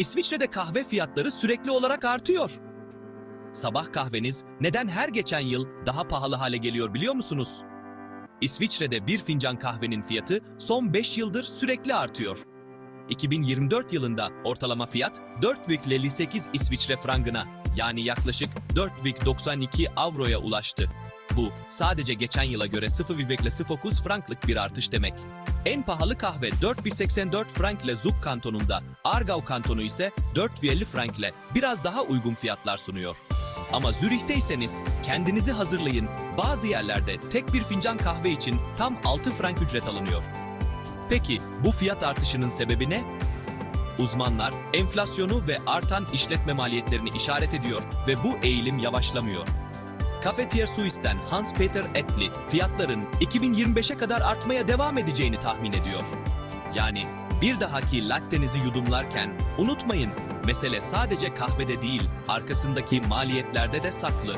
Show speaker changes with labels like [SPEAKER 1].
[SPEAKER 1] İsviçre'de kahve fiyatları sürekli olarak artıyor. Sabah kahveniz neden her geçen yıl daha pahalı hale geliyor biliyor musunuz? İsviçre'de bir fincan kahvenin fiyatı son 5 yıldır sürekli artıyor. 2024 yılında ortalama fiyat 4,58 İsviçre frangına yani yaklaşık 4,92 avroya ulaştı. Bu sadece geçen yıla göre 0,09 franklık bir artış demek. En pahalı kahve 4,84 frank ile Zug kantonunda, Aargau kantonu ise 4,50 frank ile biraz daha uygun fiyatlar sunuyor. Ama Zürih'teyseniz kendinizi hazırlayın. Bazı yerlerde tek bir fincan kahve için tam 6 frank ücret alınıyor. Peki bu fiyat artışının sebebi ne? Uzmanlar enflasyonu ve artan işletme maliyetlerini işaret ediyor ve bu eğilim yavaşlamıyor. Cafetier Suisse'den Hans-Peter Etli fiyatların 2025'e kadar artmaya devam edeceğini tahmin ediyor. Yani bir dahaki lattenizi yudumlarken unutmayın mesele sadece kahvede değil arkasındaki maliyetlerde de saklı.